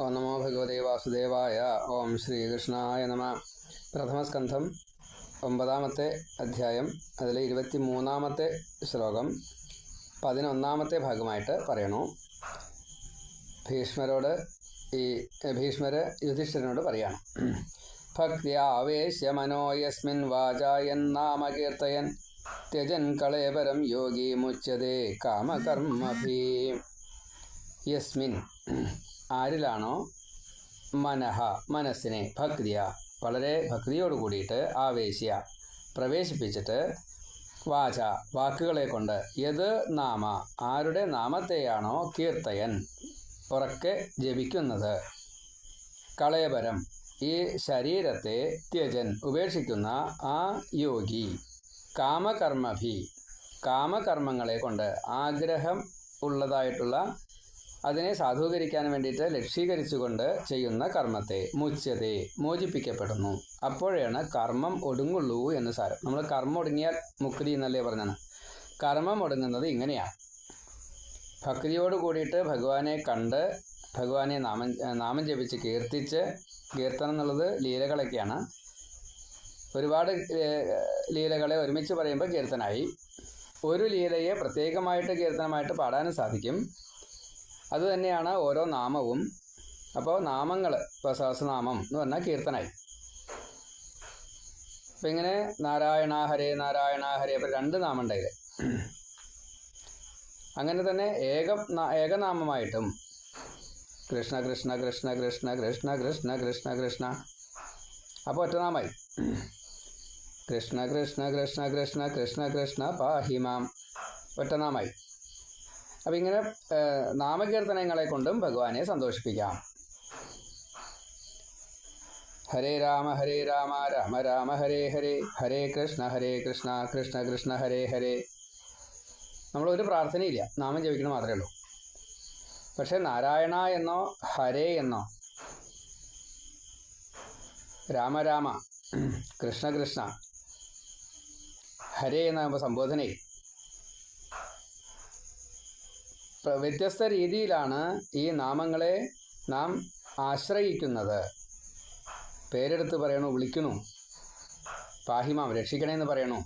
ഓം നമോ ഭഗവതേ വാസുദേവായ. ഓം ശ്രീകൃഷ്ണായ നമ. പ്രഥമസ്കന്ധം ഒമ്പതാമത്തെ അധ്യായം അതിൽ ഇരുപത്തി മൂന്നാമത്തെ ശ്ലോകം പതിനൊന്നാമത്തെ ഭാഗമായിട്ട് പറയണു. ഭീഷ്മരോട് ഈ ഭീഷ്മര് യുധിഷ്ഠിരനോട് പറയാണ്. ഭക്തിയാവേശ്യ മനോയസ്മിൻ യസ്മിൻ വാചായന്നാമ കീർത്തയൻ ത്യജൻ കളേപരം യോഗി മുച്ചതേ കാമകർമ്മഭീ. യസ്മിൻ ആരിലാണോ? മനഹ മനസ്സിനെ ഭക്തിയ. വളരെ ഭക്തിയോട് കൂടിയിട്ട് ആവേശിയ. പ്രവേശിപ്പിച്ചിട്ട് വാച വാക്കുകളെ കൊണ്ട് യത് നാമ ആരുടെ നാമത്തെയാണോ കീർത്തയൻ ഉറക്കെ ജപിക്കുന്നത്. കളയപരം ഈ ശരീരത്തെ ത്യജൻ ഉപേക്ഷിക്കുന്ന ആ യോഗി കാമകർമ്മഭി കാമകർമ്മങ്ങളെ കൊണ്ട് ആഗ്രഹം ഉള്ളതായിട്ടുള്ള അതിനെ സാധൂകരിക്കാൻ വേണ്ടിയിട്ട് ലക്ഷീകരിച്ചുകൊണ്ട് ചെയ്യുന്ന കർമ്മത്തെ മുച്ചതെ മോചിപ്പിക്കപ്പെടുന്നു. അപ്പോഴാണ് കർമ്മം ഒടുങ്ങുള്ളൂ എന്ന് സാരം. നമ്മൾ കർമ്മം ഒടുങ്ങിയാൽ മുക്തി എന്നല്ലേ പറഞ്ഞാണ് കർമ്മം ഒടുങ്ങുന്നത് ഇങ്ങനെയാണ് ഭക്തിയോട് കൂടിയിട്ട് ഭഗവാനെ കണ്ട് ഭഗവാനെ നാമം നാമം ജപിച്ച് കീർത്തിച്ച് കീർത്തനം എന്നുള്ളത് ലീലകളൊക്കെയാണ്. ഒരുപാട് ലീലകളെ ഒരുമിച്ച് പറയുമ്പോൾ കീർത്തനായി. ഒരു ലീലയെ പ്രത്യേകമായിട്ട് കീർത്തനമായിട്ട് പാടാനും സാധിക്കും. അതുതന്നെയാണ് ഓരോ നാമവും അപ്പോൾ നാമങ്ങൾ ഇപ്പോൾ സഹസ്രനാമം എന്ന് പറഞ്ഞാൽ കീർത്തനായി അപ്പം ഇങ്ങനെ നാരായണ ഹരേ നാരായണ ഹരേ അപ്പം രണ്ട് നാമം അങ്ങനെ തന്നെ ഏക ഏകനാമമായിട്ടും കൃഷ്ണ കൃഷ്ണ കൃഷ്ണ കൃഷ്ണ കൃഷ്ണ കൃഷ്ണ കൃഷ്ണ കൃഷ്ണ അപ്പോൾ ഒറ്റനാമായി കൃഷ്ണ കൃഷ്ണ കൃഷ്ണ കൃഷ്ണ കൃഷ്ണ കൃഷ്ണ പാഹിമാം ഒറ്റനാമായി അപ്പം ഇങ്ങനെ നാമകീർത്തനങ്ങളെ കൊണ്ടും ഭഗവാനെ സന്തോഷിപ്പിക്കാം. ഹരേ രാമ ഹരേ രാമ രാമ രാമ ഹരേ ഹരേ ഹരേ കൃഷ്ണ ഹരേ കൃഷ്ണ കൃഷ്ണ കൃഷ്ണ ഹരേ ഹരേ. നമ്മൾ ഒരു പ്രാർത്ഥനയില്ല. നാമം ജപിക്കണം മാത്രമേ ഉള്ളൂ. പക്ഷേ നാരായണ എന്നോ ഹരേ എന്നോ രാമ രാമ കൃഷ്ണ കൃഷ്ണ ഹരേ എന്നാകുമ്പോൾ സംബോധനയിൽ വ്യത്യസ്ത രീതിയിലാണ് ഈ നാമങ്ങളെ നാം ആശ്രയിക്കുന്നത്. പേരെടുത്ത് പറയണു? വിളിക്കണു പാഹിമാം രക്ഷിക്കണേ എന്ന് പറയണു?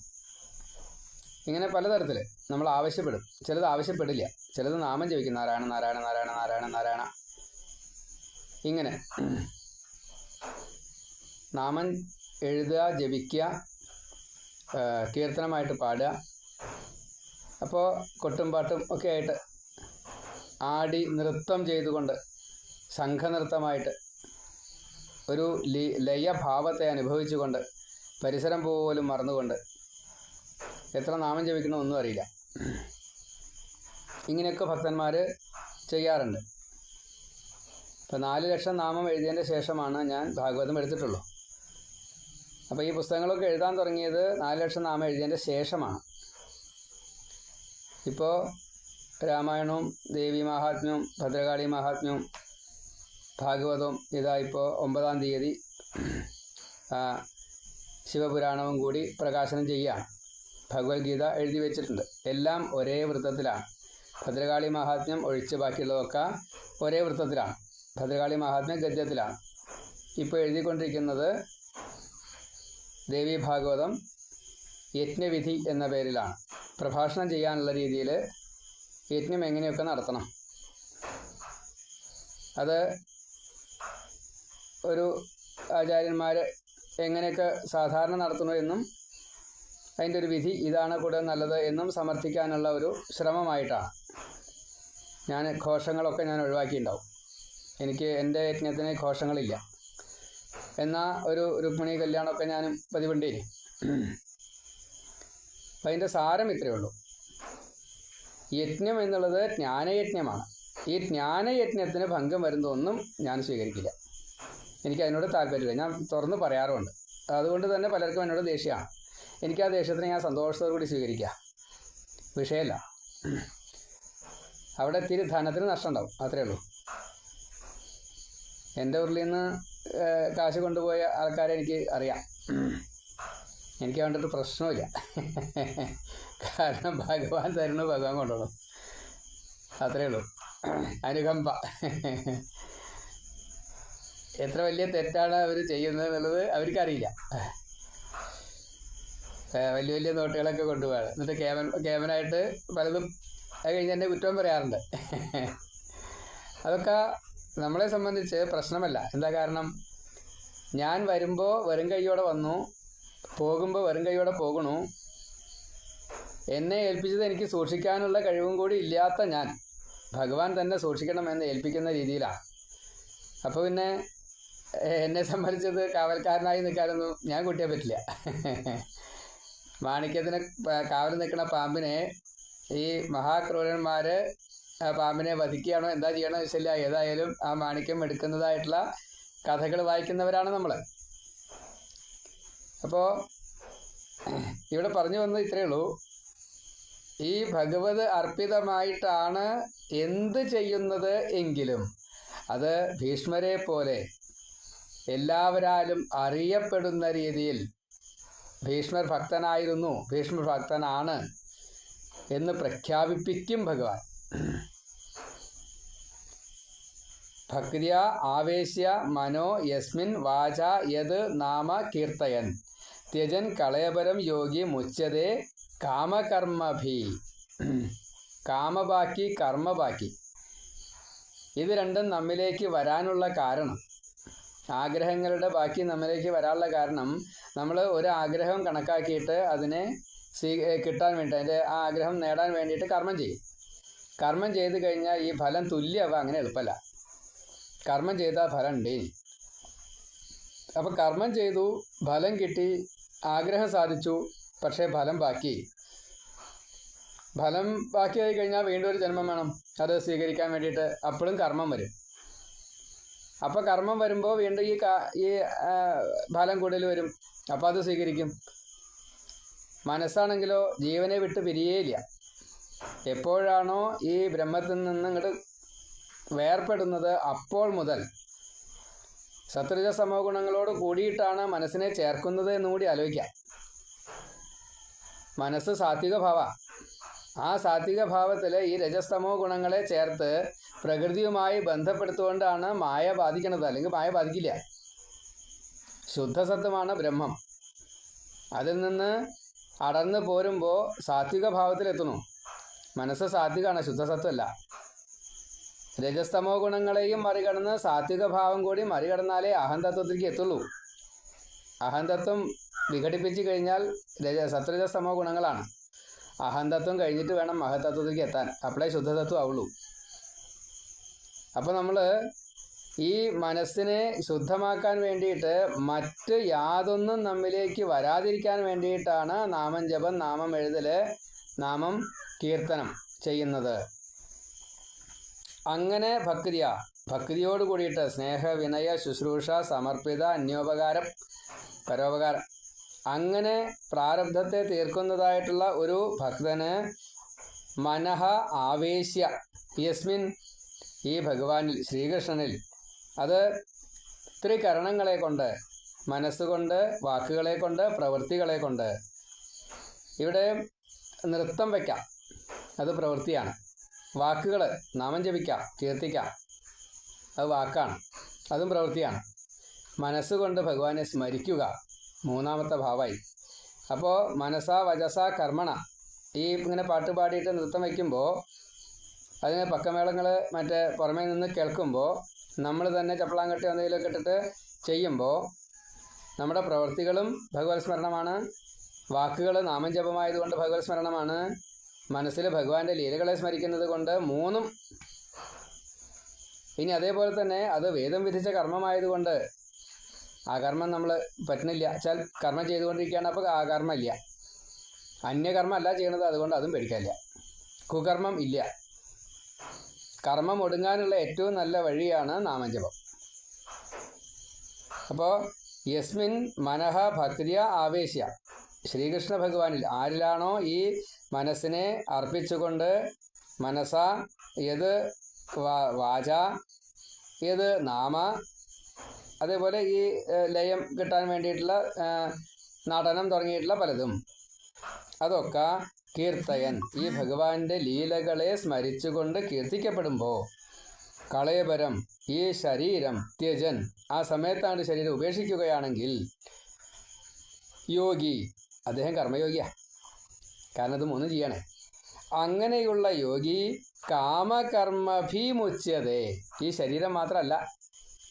ഇങ്ങനെ പലതരത്തിൽ നമ്മൾ ആവശ്യപ്പെടും. ചിലത് ആവശ്യപ്പെടില്ല. ചിലത് നാമം ജപിക്കും. നാരായണ നാരായണ നാരായണ നാരായണ നാരായണ. ഇങ്ങനെ. നാമം എഴുതുക ജപിക്കുക കീർത്തനമായിട്ട് പാടുക. അപ്പോൾ കൊട്ടും പാട്ടും ഒക്കെ ആയിട്ട് ആടി നൃത്തം ചെയ്തുകൊണ്ട് സംഘനൃത്തമായിട്ട് ഒരു ലി ലയഭാവത്തെ അനുഭവിച്ചുകൊണ്ട് പരിസരം പോലും മറന്നുകൊണ്ട് എത്ര നാമം ജപിക്കണമെന്നൊന്നും അറിയില്ല. ഇങ്ങനെയൊക്കെ ഭക്തന്മാർ ചെയ്യാറുണ്ട്. ഇപ്പം നാല് ലക്ഷം നാമം എഴുതിയതിന്റെ ശേഷമാണ് ഞാൻ ഭാഗവതം എടുത്തിട്ടുള്ളൂ. അപ്പോൾ ഈ പുസ്തകങ്ങളൊക്കെ എഴുതാൻ തുടങ്ങിയത് നാല് ലക്ഷം നാമം എഴുതിയതിന്റെ ശേഷമാണ്. ഇപ്പോൾ രാമായണവും ദേവി മഹാത്മ്യവും ഭദ്രകാളി മഹാത്മ്യവും ഭാഗവതവും ഇതാ ഇപ്പോൾ ഒമ്പതാം തീയതി ശിവപുരാണവും കൂടി പ്രകാശനം ചെയ്യുകയാണ് ഭഗവത്ഗീത എഴുതി വെച്ചിട്ടുണ്ട്. എല്ലാം ഒരേ വൃത്തത്തിലാണ്. ഭദ്രകാളി മഹാത്മ്യം ഒഴിച്ച് ബാക്കിയുള്ളതൊക്കെ ഒരേ വൃത്തത്തിലാണ്. ഭദ്രകാളി മഹാത്മ്യം ഗദ്യത്തിലാണ്. ഇപ്പോൾ എഴുതിക്കൊണ്ടിരിക്കുന്നത് ദേവി ഭാഗവതം യജ്ഞവിധി എന്ന പേരിലാണ്. പ്രഭാഷണം ചെയ്യാനുള്ള രീതിയിൽ യജ്ഞം എങ്ങനെയൊക്കെ നടത്തണം? അത് ഒരു ആചാര്യന്മാർ എങ്ങനെയൊക്കെ സാധാരണ നടത്തുന്നു എന്നും അതിന്റെ ഒരു വിധി ഇതാണ് കൂടുതൽ നല്ലത് എന്നും സമർത്ഥിക്കാനുള്ള ഒരു ശ്രമമായിട്ടാണ് ഞാൻ ഘോഷങ്ങളൊക്കെ ഞാൻ ഒഴിവാക്കിയിട്ടുണ്ടാവും. എനിക്ക് എന്റെ യജ്ഞത്തിന് ഘോഷങ്ങളില്ല എന്നാൽ ഒരു രുക്മിണി കല്യാണമൊക്കെ ഞാനും പതിവുണ്ടേ അപ്പം അതിന്റെ സാരം ഇത്രയേ ഉള്ളൂ. യജ്ഞം എന്നുള്ളത് ജ്ഞാനയജ്ഞമാണ്. ഈ ജ്ഞാനയജ്ഞത്തിന് ഭംഗം വരുന്നതൊന്നും ഞാൻ സ്വീകരിക്കില്ല. എനിക്ക് അതിനോട് താല്പര്യമില്ല. ഞാൻ തുറന്ന് പറയാറുമുണ്ട്. അതുകൊണ്ട് തന്നെ പലർക്കും എന്നോട് ദേഷ്യമാണ് എനിക്ക് ആ ദേഷ്യത്തിന് ഞാൻ സന്തോഷത്തോടു കൂടി സ്വീകരിക്കുക വിഷയമല്ല. അവിടെ തിരി ധനത്തിന് നഷ്ടം ഉണ്ടാവും അത്രേ ഉള്ളൂ. എന്റെ ഉരുളിൽ നിന്ന് കാശ് കൊണ്ടുപോയ ആൾക്കാരെ എനിക്ക് അറിയാം. എനിക്ക് വേണ്ടിയിട്ട് പ്രശ്നമില്ല കാരണം ഭഗവാൻ തരുന്നു ഭഗവാൻ കൊണ്ടുപോകണം അത്രേ ഉള്ളൂ. അനുകമ്പ. എത്ര വലിയ തെറ്റാണ് അവർ ചെയ്യുന്നത് എന്നുള്ളത് അവർക്കറിയില്ല. വലിയ വലിയ നോട്ടുകളൊക്കെ കൊണ്ടുപോകാണ് എന്നിട്ട് കേമൻ കേമനായിട്ട് പലതും അത് കഴിഞ്ഞ് എന്റെ കുറ്റവും പറയാറുണ്ട്. അതൊക്കെ നമ്മളെ സംബന്ധിച്ച് പ്രശ്നമല്ല. എന്താ കാരണം? ഞാൻ വരുമ്പോൾ വരും കൈയോടെ വന്നു. പോകുമ്പോൾ വരും കൈയോടെ പോകണു എന്നെ ഏൽപ്പിച്ചത് എനിക്ക് സൂക്ഷിക്കാനുള്ള കഴിവും കൂടി ഇല്ലാത്ത ഞാൻ. ഭഗവാൻ തന്നെ സൂക്ഷിക്കണമെന്ന് ഏൽപ്പിക്കുന്ന രീതിയിലാണ് അപ്പോൾ പിന്നെ എന്നെ സംബന്ധിച്ചത് കാവൽക്കാരനായി നിൽക്കാനൊന്നും ഞാൻ കൂട്ടിയാൽ പറ്റില്ല. മാണിക്യത്തിന് കാവൽ നിൽക്കുന്ന പാമ്പിനെ ഈ മഹാക്രൂരന്മാർ പാമ്പിനെ വധിക്കുകയാണോ എന്താ ചെയ്യണോ വെച്ചില്ല ഏതായാലും ആ മാണിക്യം എടുക്കുന്നതായിട്ടുള്ള കഥകൾ വായിക്കുന്നവരാണ് നമ്മൾ അപ്പോൾ ഇവിടെ പറഞ്ഞു വന്നത് ഇത്രയേ ഉള്ളൂ. ഈ ഭഗവത് അർപ്പിതമായിട്ടാണ് എന്ത് ചെയ്യുന്നത് എങ്കിലും അത് ഭീഷ്മരെ പോലെ എല്ലാവരാലും അറിയപ്പെടുന്ന രീതിയിൽ ഭീഷ്മർ ഭക്തനായിരുന്നു ഭീഷ്മർ ഭക്തനാണ് എന്ന് പ്രഖ്യാപിപ്പിക്കും ഭഗവാൻ. ഭക്തിയ ആവേശ്യ മനോ യസ്മിൻ വാച യത് നാമ കീർത്തയൻ. ത്യജൻ കളയപരം യോഗി മുച്ചതേ കാമകർമ്മഭി. കാമബാക്കി കർമ്മബാക്കി. ഇത് രണ്ടും നമ്മിലേക്ക് വരാനുള്ള കാരണം. ആഗ്രഹങ്ങളുടെ ബാക്കി നമ്മിലേക്ക് വരാനുള്ള കാരണം നമ്മൾ ഒരു ആഗ്രഹം കണക്കാക്കിയിട്ട് അതിനെ സ്വീ കിട്ടാൻ വേണ്ടി അതിന്റെ ആ ആഗ്രഹം നേടാൻ വേണ്ടിയിട്ട് കർമ്മം ചെയ്യും. കർമ്മം ചെയ്ത് കഴിഞ്ഞാൽ ഈ ഫലം തുല്യമാവുക അങ്ങനെ എളുപ്പമല്ല. കർമ്മം ചെയ്താൽ ഫലം ഉണ്ട്. അപ്പം കർമ്മം ചെയ്തു ഫലം കിട്ടി ആഗ്രഹം സാധിച്ചു പക്ഷേ ഫലം ബാക്കി. ഫലം ബാക്കിയായി കഴിഞ്ഞാൽ വീണ്ടും ഒരു ജന്മം വേണം. അത് സ്വീകരിക്കാൻ വേണ്ടിയിട്ട് അപ്പോഴും കർമ്മം വരും. അപ്പോൾ കർമ്മം വരുമ്പോൾ വീണ്ടും ഈ ഈ ഫലം കൂടുതൽ വരും. അപ്പോൾ അത് സ്വീകരിക്കും. മനസ്സാണെങ്കിലോ ജീവനെ വിട്ട് പിരിയേ ഇല്ല എപ്പോഴാണോ ഈ ബ്രഹ്മത്തിൽ നിന്ന് ഇങ്ങോട്ട് വേർപ്പെടുന്നത് അപ്പോൾ മുതൽ. ശത്രുജ സമോ ഗുണങ്ങളോട് കൂടിയിട്ടാണ് മനസ്സിനെ ചേർക്കുന്നത് എന്ന് കൂടി ആലോചിക്കാം. മനസ്സ് സാത്വിക ഭാവ ആ സാത്വിക ഭാവത്തിൽ ഈ രജസ്തമോ ഗുണങ്ങളെ ചേർത്ത് പ്രകൃതിയുമായി ബന്ധപ്പെടുത്തുകൊണ്ടാണ് മായ ബാധിക്കുന്നത് അല്ലെങ്കിൽ മായ ബാധിക്കില്ല. ശുദ്ധസത്വമാണ് ബ്രഹ്മം. അതിൽ നിന്ന് അടർന്നു പോരുമ്പോൾ സാത്വിക ഭാവത്തിലെത്തുന്നു മനസ്സ് സാത്വികമാണ് ശുദ്ധസത്വമല്ല. രജസ്തമോ ഗുണങ്ങളെയും മറികടന്ന് സാത്വിക ഭാവം കൂടി മറികടന്നാലേ അഹന്തത്വത്തിലേക്ക് എത്തുള്ളൂ. അഹന്തത്വം വിഘടിപ്പിച്ചു കഴിഞ്ഞാൽ രജ സത്രജസ്തമോ ഗുണങ്ങളാണ്. അഹന്തത്വം കഴിഞ്ഞിട്ട് വേണം മഹത്തത്വത്തിലേക്ക് എത്താൻ. അപ്പോഴേ ശുദ്ധതത്വം ആവുള്ളൂ. അപ്പോൾ നമ്മൾ ഈ മനസ്സിനെ ശുദ്ധമാക്കാൻ വേണ്ടിയിട്ട് മറ്റ് യാതൊന്നും നമ്മിലേക്ക് വരാതിരിക്കാൻ വേണ്ടിയിട്ടാണ് നാമം ജപം നാമം എഴുതൽ നാമം കീർത്തനം ചെയ്യുന്നത്. അങ്ങനെ ഭക്തിയ. ഭക്തിയോട് കൂടിയിട്ട് സ്നേഹ വിനയ ശുശ്രൂഷ സമർപ്പിത അന്യോപകാരം പരോപകാരം. അങ്ങനെ പ്രാരബ്ധത്തെ തീർക്കുന്നതായിട്ടുള്ള ഒരു ഭക്തന് മനഃ ആവേശ്യ. യസ്മിൻ ഈ ഭഗവാനിൽ ശ്രീകൃഷ്ണനിൽ. അത് ത്രികരണങ്ങളെ കൊണ്ട് മനസ്സുകൊണ്ട് വാക്കുകളെ കൊണ്ട് പ്രവൃത്തികളെ കൊണ്ട് ഇവിടെ നൃത്തം വയ്ക്കാം അത് പ്രവൃത്തിയാണ്. വാക്കുകൾ നാമം ജപിക്കാം കീർത്തിക്കാം. അത് വാക്കാണ് അതും പ്രവൃത്തിയാണ്. മനസ്സുകൊണ്ട് ഭഗവാനെ സ്മരിക്കുക മൂന്നാമത്തെ ഭാവമായി അപ്പോൾ മനസ്സാ വജസ കർമ്മണ ഈ ഇങ്ങനെ പാട്ട് പാടിയിട്ട് നൃത്തം വയ്ക്കുമ്പോൾ അതിന് പക്കമേളങ്ങൾ മറ്റേ പുറമേ നിന്ന് കേൾക്കുമ്പോൾ നമ്മൾ തന്നെ ചപ്പളാങ്കട്ടി എന്തെങ്കിലുമൊക്കെ ഇട്ടിട്ട് ചെയ്യുമ്പോൾ നമ്മുടെ പ്രവൃത്തികളും ഭഗവത് സ്മരണമാണ്. വാക്കുകൾ നാമം ജപമായതുകൊണ്ട് ഭഗവത് സ്മരണമാണ്. മനസ്സിൽ ഭഗവാന്റെ ലീലകളെ സ്മരിക്കുന്നത് കൊണ്ട് മൂന്നും ഇനി അതേപോലെ തന്നെ അത് വേദം വിധിച്ച കർമ്മമായതുകൊണ്ട് ആ കർമ്മം നമ്മൾ പറ്റുന്നില്ല. വെച്ചാൽ കർമ്മം ചെയ്തുകൊണ്ടിരിക്കുകയാണ് അപ്പോൾ ആ കർമ്മം ഇല്ല അന്യകർമ്മം അല്ല ചെയ്യണത് അതുകൊണ്ട് അതും പേടിക്കാനില്ല. കുകർമ്മം ഇല്ല. കർമ്മം ഒടുങ്ങാനുള്ള ഏറ്റവും നല്ല വഴിയാണ് നാമജപം. അപ്പോൾ യസ്മിൻ മനഃ ഭക്തിയ ആവേശ്യ. ശ്രീകൃഷ്ണ ഭഗവാനിൽ ആരിലാണോ ഈ മനസ്സിനെ അർപ്പിച്ചുകൊണ്ട് മനസ്സ ഏത് വാച ഏത് നാമ അതേപോലെ ഈ ലയം കിട്ടാൻ വേണ്ടിയിട്ടുള്ള നടനം തുടങ്ങിയിട്ടുള്ള പലതും. അതൊക്കെ കീർത്തയൻ ഈ ഭഗവാന്റെ ലീലകളെ സ്മരിച്ചുകൊണ്ട് കീർത്തിക്കപ്പെടുമ്പോൾ കളയപരം ഈ ശരീരം ത്യജൻ ആ സമയത്താണ് ശരീരം ഉപേക്ഷിക്കുകയാണെങ്കിൽ യോഗി അദ്ദേഹം കർമ്മയോഗിയാ. കാരണം ഇത് മൂന്ന് ചെയ്യണേ. അങ്ങനെയുള്ള യോഗി കാമകർമ്മഭീമുച്യതേ. ഈ ശരീരം മാത്രമല്ല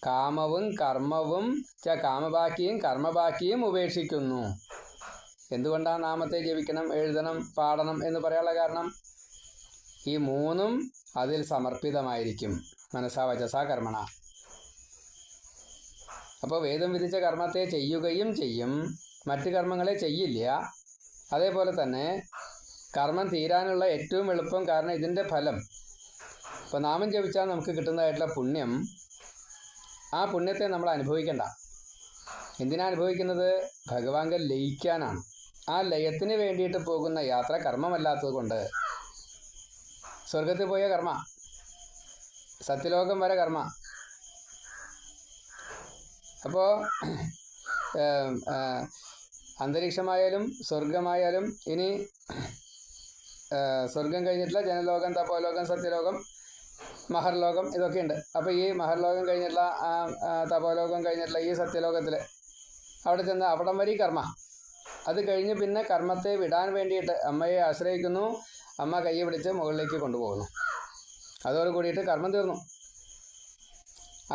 കാമവും കർമ്മവും ച കാമബാക്കിയും കർമ്മബാക്കിയും ഉപേക്ഷിക്കുന്നു. എന്തുകൊണ്ടാണ് നാമത്തെ ജപിക്കണം എഴുതണം പാടണം എന്ന് പറയാനുള്ള കാരണം? ഈ മൂന്നും അതിൽ സമർപ്പിതമായിരിക്കും. മനസ്സാ വചസാ കർമ്മണ. അപ്പോൾ വേദം വിധിച്ച കർമ്മത്തെ ചെയ്യുകയും ചെയ്യും. മറ്റ് കർമ്മങ്ങളെ ചെയ്യില്ല. അതേപോലെ തന്നെ കർമ്മം തീരാനുള്ള ഏറ്റവും എളുപ്പം കാരണം ഇതിന്റെ ഫലം. ഇപ്പോൾ നാമം ജപിച്ചാൽ നമുക്ക് കിട്ടുന്നതായിട്ടുള്ള പുണ്യം. ആ പുണ്യത്തെ നമ്മൾ അനുഭവിക്കണ്ട. എന്തിനാ അനുഭവിക്കുന്നത്? ഭഗവാങ്കൽ ലയിക്കാനാണ്. ആ ലയത്തിന് വേണ്ടിയിട്ട് പോകുന്ന യാത്ര കർമ്മമല്ലാത്തത് കൊണ്ട്. സ്വർഗത്തിൽ പോയ കർമ്മ. സത്യലോകം വരെ കർമ്മ. അപ്പോൾ അന്തരീക്ഷമായാലും സ്വർഗമായാലും ഇനി സ്വർഗം കഴിഞ്ഞിട്ടുള്ള ജനലോകം തപോലോകം സത്യലോകം മഹർലോകം ഇതൊക്കെ ഉണ്ട് അപ്പോൾ ഈ മഹർലോകം കഴിഞ്ഞിട്ടുള്ള തപോലോകം കഴിഞ്ഞിട്ടുള്ള ഈ സത്യലോകത്തിൽ അവിടെ ചെന്ന് അവിടം വരെ കർമ്മ. അത് കഴിഞ്ഞ് പിന്നെ കർമ്മത്തെ വിടാൻ വേണ്ടിയിട്ട് അമ്മയെ ആശ്രയിക്കുന്നു. അമ്മ കൈ പിടിച്ച് മുകളിലേക്ക് കൊണ്ടുപോകുന്നു. അതോട് കൂടിയിട്ട് കർമ്മം തീർന്നു.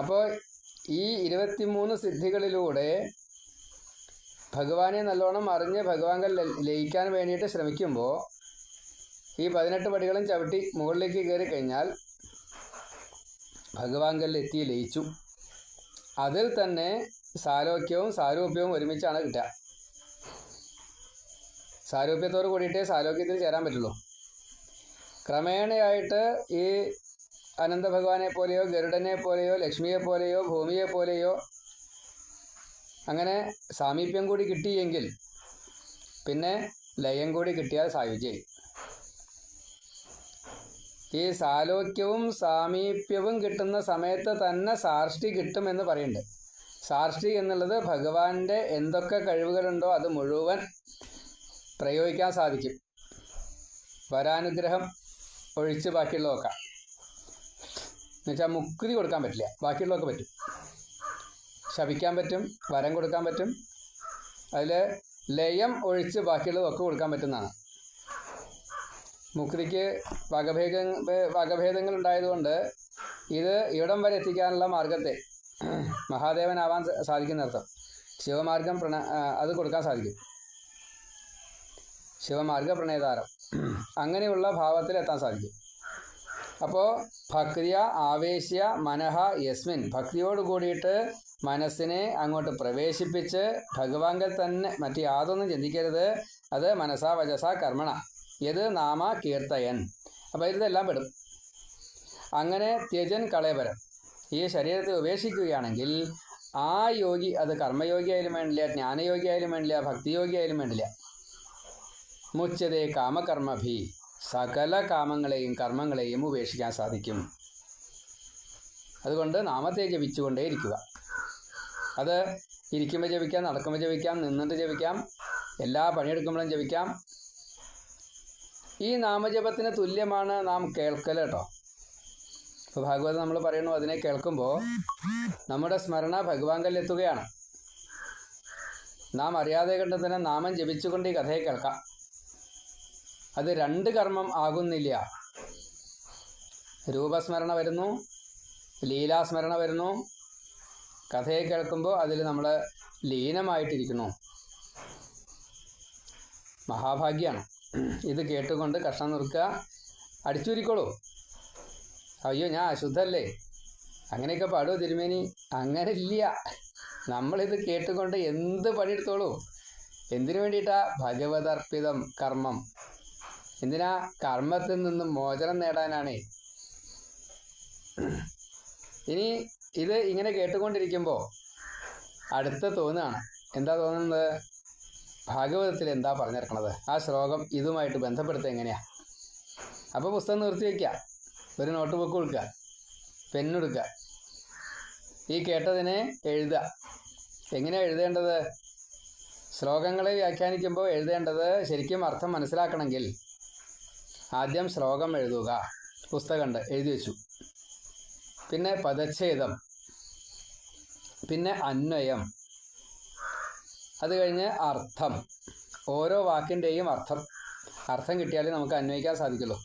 അപ്പോൾ ഈ ഇരുപത്തിമൂന്ന് സിദ്ധികളിലൂടെ ഭഗവാനെ നല്ലോണം അറിഞ്ഞ് ഭഗവാൻ ലയിക്കാൻ വേണ്ടിയിട്ട് ശ്രമിക്കുമ്പോൾ ഈ പതിനെട്ട് പടികളും ചവിട്ടി മുകളിലേക്ക് കയറി കഴിഞ്ഞാൽ ഭഗവാങ്കൽ എത്തി ലയിച്ചു. അതിൽ തന്നെ സാലോക്യവും സാരൂപ്യവും ഒരുമിച്ചാണ് കിട്ടുക. സാരൂപ്യത്തോട് കൂടിയിട്ടേ സാലോക്യത്തിൽ ചേരാൻ പറ്റുള്ളൂ. ക്രമേണയായിട്ട് ഈ അനന്തഭഗവാനെ പോലെയോ ഗരുഡനെ പോലെയോ ലക്ഷ്മിയെ പോലെയോ ഭൂമിയെ പോലെയോ അങ്ങനെ സാമീപ്യം കൂടി കിട്ടിയെങ്കിൽ പിന്നെ ലയം കൂടി കിട്ടിയാൽ സായുജ്യം ഈ സാലോക്യവും സാമീപ്യവും കിട്ടുന്ന സമയത്ത് തന്നെ സാർഷ്ടി കിട്ടുമെന്ന് പറയുന്നുണ്ട്. സാർഷ്ടി എന്നുള്ളത് ഭഗവാന്റെ എന്തൊക്കെ കഴിവുകളുണ്ടോ അത് മുഴുവൻ പ്രയോഗിക്കാൻ സാധിക്കും. വരാനുഗ്രഹം ഒഴിച്ച് ബാക്കിയുള്ളതൊക്കെ. എന്നുവെച്ചാൽ മുക്തി കൊടുക്കാൻ പറ്റില്ല. ബാക്കിയുള്ളതൊക്കെ പറ്റും. ശപിക്കാൻ പറ്റും വരം കൊടുക്കാൻ പറ്റും. അതിൽ ലയം ഒഴിച്ച് ബാക്കിയുള്ളതൊക്കെ കൊടുക്കാൻ പറ്റുന്നതാണ്. മുക്തിക്ക് വകഭേദ വകഭേദങ്ങൾ ഉണ്ടായതുകൊണ്ട് ഇത് ഇവിടം വരെ എത്തിക്കാനുള്ള മാർഗത്തെ മഹാദേവനാവാൻ സാധിക്കുന്നർത്ഥം. ശിവമാർഗം പ്രണ അത് കൊടുക്കാൻ സാധിക്കും. ശിവമാർഗ പ്രണയതാരം. അങ്ങനെയുള്ള ഭാവത്തിൽ എത്താൻ സാധിക്കും. അപ്പോൾ ഭക്രിയ ആവേശ്യ മനഹ യസ്മിൻ. ഭക്തിയോട് കൂടിയിട്ട് മനസ്സിനെ അങ്ങോട്ട് പ്രവേശിപ്പിച്ച് ഭഗവാങ്കൽ തന്നെ മറ്റു യാതൊന്നും ചിന്തിക്കരുത്. അത് മനസ്സാ വചസ കർമ്മണ. യത് നാമ കീർത്തയൻ. അപ്പോൾ ഇതെല്ലാം പെടും. അങ്ങനെ ത്യജൻ കളയപരം. ഈ ശരീരത്തെ ഉപേക്ഷിക്കുകയാണെങ്കിൽ ആ യോഗി അത് കർമ്മയോഗിയായാലും വേണ്ടില്ല ജ്ഞാനയോഗിയായാലും വേണ്ടില്ല ഭക്തിയോഗിയായാലും വേണ്ടില്ല. മുച്ചതേ കാമകർമ്മഭി. സകല കാമങ്ങളെയും കർമ്മങ്ങളെയും ഉപേക്ഷിക്കാൻ സാധിക്കും. അതുകൊണ്ട് നാമത്തെ ജപിച്ചുകൊണ്ടേ ഇരിക്കുക. അത് ഇരിക്കുമ്പോൾ ജപിക്കാം നടക്കുമ്പോൾ ജപിക്കാം നിന്നിട്ട് ജപിക്കാം എല്ലാ പണിയെടുക്കുമ്പോഴും ജപിക്കാം. ഈ നാമജപത്തിന് തുല്യമാണ് നാം കേൾക്കൽ കേട്ടോ. ഇപ്പോൾ ഭാഗവതം നമ്മൾ പറയുന്നു അതിനെ കേൾക്കുമ്പോൾ നമ്മുടെ സ്മരണ ഭഗവാങ്കൽ എത്തുകയാണ്. നാം അറിയാതെ കണ്ട് തന്നെ നാമം ജപിച്ചുകൊണ്ട് ഈ കഥയെ കേൾക്കാം. അത് രണ്ട് കർമ്മം ആകുന്നില്ല. രൂപസ്മരണ വരുന്നു ലീലാസ്മരണ വരുന്നു. കഥയെ കേൾക്കുമ്പോൾ അതിൽ നമ്മൾ ലീനമായിട്ടിരിക്കുന്നു. മഹാഭാഗ്യമാണ് ഇത് കേട്ടുകൊണ്ട് കഷ്ണം നുറുക്കുക. അടിച്ചൂരിക്കോളൂ. അയ്യോ ഞാൻ അശുദ്ധല്ലേ? അങ്ങനെയൊക്കെ പാടുമോ തിരുമേനി? അങ്ങനെ ഇല്ല നമ്മളിത് കേട്ടുകൊണ്ട് എന്ത് പണിയെടുത്തോളൂ? എന്തിനു വേണ്ടിയിട്ടാ ഭഗവതർപ്പിതം കർമ്മം? എന്തിനാ കർമ്മത്തിൽ നിന്നും മോചനം നേടാനാണ്? ഇനി ഇത് ഇങ്ങനെ കേട്ടുകൊണ്ടിരിക്കുമ്പോൾ അടുത്ത തോന്നുകയാണ് എന്താ തോന്നുന്നത്? ഭാഗവതത്തിൽ എന്താ പറഞ്ഞിരിക്കണത്? ആ ശ്ലോകം ഇതുമായിട്ട് ബന്ധപ്പെടുത്തുക എങ്ങനെയാ? അപ്പോൾ പുസ്തകം നിർത്തി വയ്ക്കുക ഒരു നോട്ട് ബുക്ക് കൊടുക്കുക പെണ്ണെടുക്കുക ഈ കേട്ടതിനെ എഴുതുക. എങ്ങനെയാണ് എഴുതേണ്ടത്? ശ്ലോകങ്ങളെ വ്യാഖ്യാനിക്കുമ്പോൾ എഴുതേണ്ടത് ശരിക്കും അർത്ഥം മനസ്സിലാക്കണമെങ്കിൽ ആദ്യം ശ്ലോകം എഴുതുക. പുസ്തകമുണ്ട് എഴുതി വെച്ചു. പിന്നെ പദച്ഛേദം. പിന്നെ അന്വയം. അത് കഴിഞ്ഞ് അർത്ഥം. ഓരോ വാക്കിന്റെയും അർത്ഥം അർത്ഥം കിട്ടിയാലേ നമുക്ക് അന്വയിക്കാൻ സാധിക്കുള്ളൂ.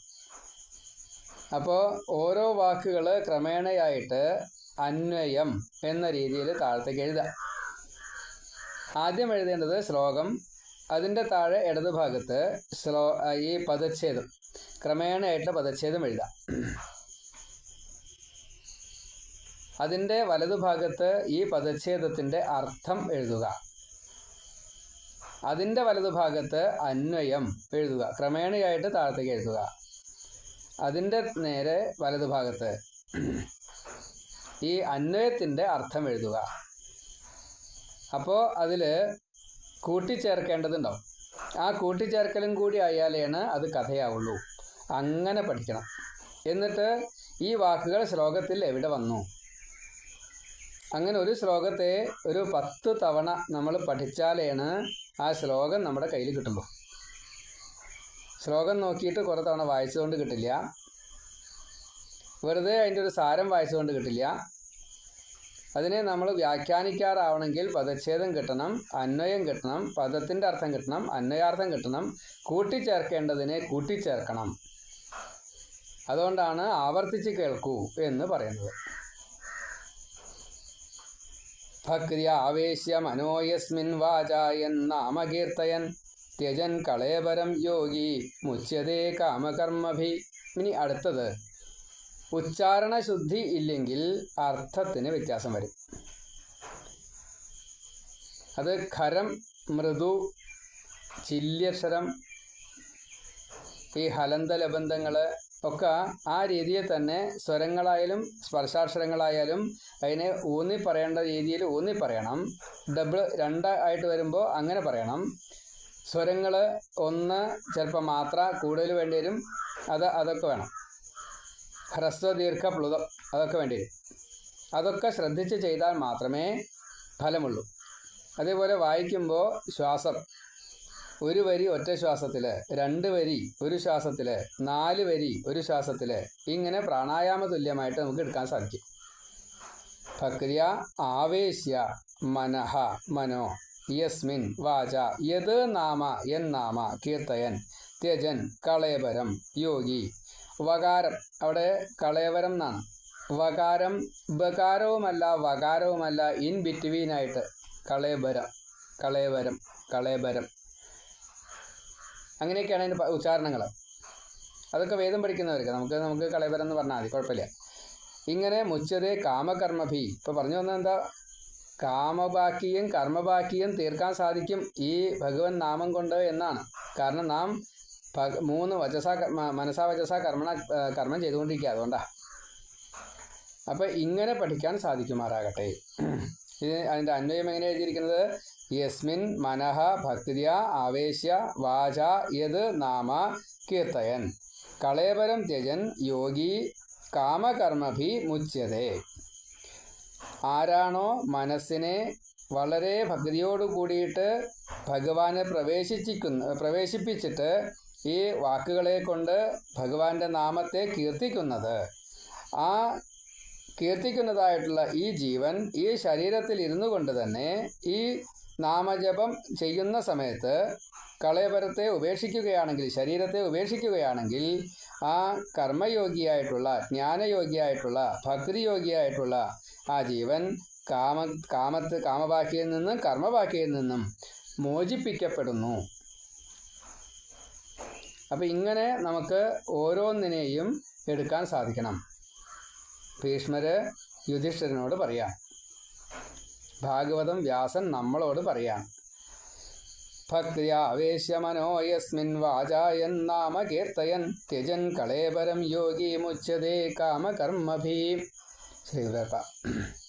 അപ്പോൾ ഓരോ വാക്കുകൾ ക്രമേണയായിട്ട് അന്വയം എന്ന രീതിയിൽ താഴത്തേക്ക് എഴുതാം ആദ്യം എഴുതേണ്ടത് ശ്ലോകം അതിന്റെ താഴെ ഇടതുഭാഗത്ത് സ്ലോ ഈ പദച്ഛേദം. ക്രമേണയായിട്ടുള്ള പദച്ഛേദം എഴുതാം. അതിന്റെ വലതുഭാഗത്ത് ഈ പദച്ഛേദത്തിന്റെ അർത്ഥം എഴുതുക. അതിന്റെ വലതുഭാഗത്ത് അന്വയം എഴുതുക. ക്രമേണയായിട്ട് താഴത്തേക്ക് എഴുതുക. അതിന്റെ നേരെ വലതുഭാഗത്ത് ഈ അന്വയത്തിന്റെ അർത്ഥം എഴുതുക. അപ്പോൾ അതിൽ കൂട്ടിച്ചേർക്കേണ്ടതുണ്ടാവും. ആ കൂട്ടിച്ചേർക്കലും കൂടി ആയാലേണ് അത് കഥയാവുള്ളൂ. അങ്ങനെ പഠിക്കണം. എന്നിട്ട് ഈ വാക്കുകൾ ശ്ലോകത്തിൽ എവിടെ വന്നു? അങ്ങനെ ഒരു ശ്ലോകത്തെ ഒരു പത്ത് തവണ നമ്മൾ പഠിച്ചാലേണ് ആ ശ്ലോകം നമ്മുടെ കയ്യിൽ കിട്ടുള്ളൂ ശ്ലോകം നോക്കിയിട്ട് കുറേ തവണ വായിച്ചുകൊണ്ട് കിട്ടില്ല. വെറുതെ അതിന്റെ ഒരു സാരം വായിച്ചുകൊണ്ട് കിട്ടില്ല. അതിനെ നമ്മൾ വ്യാഖ്യാനിക്കാറാവണമെങ്കിൽ പദച്ഛേദം കിട്ടണം അന്വയം കിട്ടണം പദത്തിന്റെ അർത്ഥം കിട്ടണം അന്വയാർത്ഥം കിട്ടണം കൂട്ടിച്ചേർക്കേണ്ടതിനെ കൂട്ടിച്ചേർക്കണം. അതുകൊണ്ടാണ് ആവർത്തിച്ച് കേൾക്കൂ എന്ന് പറയുന്നത്. ഭക്രിയ ആവേശ്യ മനോയസ്മിൻ വാചായൻ നാമകീർത്തയൻ ത്യജൻ കളേപരം യോഗി മുച്യതേ കാമകർമ്മഭി. ഇനി അടുത്തത്. ഉച്ചാരണ ശുദ്ധി ഇല്ലെങ്കിൽ അർത്ഥത്തിന് വ്യത്യാസം വരും. അത് ഖരം മൃദു ചില്യക്ഷരം ഈ ഹലന്ത ലബന്ധങ്ങൾ ഒക്കെ ആ രീതിയിൽ തന്നെ സ്വരങ്ങളായാലും സ്പർശാക്ഷരങ്ങളായാലും അതിനെ ഊന്നി പറയേണ്ട രീതിയിൽ ഊന്നി പറയണം. ഡബിൾ രണ്ടായിട്ട് വരുമ്പോൾ അങ്ങനെ പറയണം. സ്വരങ്ങൾ ഒന്ന് ചിലപ്പോൾ മാത്ര കൂടുതൽ വേണ്ടി വരും. അത് അതൊക്കെ വേണം. ഹ്രസ്വ ദീർഘ പ്ലുതം അതൊക്കെ വേണ്ടി. വരും അതൊക്കെ ശ്രദ്ധിച്ച് ചെയ്താൽ മാത്രമേ ഫലമുള്ളൂ. അതേപോലെ വായിക്കുമ്പോൾ ശ്വാസം. ഒരു വരി ഒറ്റ ശ്വാസത്തിൽ രണ്ട് വരി ഒരു ശ്വാസത്തിൽ നാല് വരി ഒരു ശ്വാസത്തിൽ ഇങ്ങനെ പ്രാണായാമ തുല്യമായിട്ട് നമുക്ക് എടുക്കാൻ സാധിക്കും. ഭക്രിയ ആവേശ്യ മനഹ മനോ യസ്മിൻ വാച യത് നാമ എൻ നാമ കീർത്തയൻ ത്യജൻ കളേബരം യോഗി വകാരം അവിടെ കളയവരം എന്നാണ്. വകാരം ബകാരവുമല്ല വകാരവുമല്ല ഇൻ ബിറ്റ്വീനായിട്ട് കളയബരം കളയവരം കളയബരം. അങ്ങനെയൊക്കെയാണ് അതിന്റെ ഉച്ചാരണങ്ങൾ. അതൊക്കെ വേദം പഠിക്കുന്നവർക്ക്. നമുക്ക് നമുക്ക് കളയബരം എന്ന് പറഞ്ഞാൽ മതി. കുഴപ്പമില്ല. ഇങ്ങനെ മുച്ചതേ കാമകർമ്മഭി. ഇപ്പോൾ പറഞ്ഞു വന്നത് എന്താ? കാമബാക്കിയും കർമ്മബാക്കിയും തീർക്കാൻ സാധിക്കും ഈ ഭഗവൻ നാമം കൊണ്ട് എന്നാണ്. കാരണം നാം മൂന്ന് വചസ മനസാ വചസ കർമ്മണ കർമ്മം ചെയ്തുകൊണ്ടിരിക്കുക അതുകൊണ്ടാണ് അപ്പം ഇങ്ങനെ പഠിക്കാൻ സാധിക്കുമാറാകട്ടെ. ഇത് അതിന്റെ അന്വയം എങ്ങനെ എഴുതിയിരിക്കുന്നത്? യസ്മിൻ മനഃ ഭക്തിയ ആവേശ്യ വാച യത് നാമ കീർത്തയൻ. കളേപരം ത്യജൻ യോഗി കാമകർമ്മഭി മുച്യതേ. ആരാണോ മനസ്സിനെ വളരെ ഭക്തിയോട് കൂടിയിട്ട് ഭഗവാനെ പ്രവേശിച്ചിക്കുന്ന പ്രവേശിപ്പിച്ചിട്ട് ഈ വാക്കുകളെ കൊണ്ട് ഭഗവാന്റെ നാമത്തെ കീർത്തിക്കുന്നത്. ആ കീർത്തിക്കുന്നതായിട്ടുള്ള ഈ ജീവൻ ഈ ശരീരത്തിൽ ഇരുന്നു കൊണ്ട് തന്നെ ഈ നാമജപം ചെയ്യുന്ന സമയത്ത് കളയപരത്തെ ഉപേക്ഷിക്കുകയാണെങ്കിൽ ശരീരത്തെ ഉപേക്ഷിക്കുകയാണെങ്കിൽ ആ കർമ്മയോഗിയായിട്ടുള്ള ജ്ഞാനയോഗിയായിട്ടുള്ള ഭക്തിയോഗിയായിട്ടുള്ള ആ ജീവൻ കാമ കാമത്ത് കാമബാക്കിയിൽ നിന്നും കർമ്മബാക്കിയിൽ നിന്നും മോചിപ്പിക്കപ്പെടുന്നു. അപ്പോൾ ഇങ്ങനെ നമുക്ക് ഓരോന്നിനെയും എടുക്കാൻ സാധിക്കണം. ഭീഷ്മര് യുധിഷ്ഠിരനോട് പറയാം. ഭാഗവതം വ്യാസൻ നമ്മളോട് പറയാം. ഭക്തിയാവേശ്യമനോയസ്മിൻ വാചായൻ നാമ കീർത്തയൻ ത്യജൻ കളേപരം യോഗി മുച്ചതേ കാമകർമ്മഭീം. ശ്രീ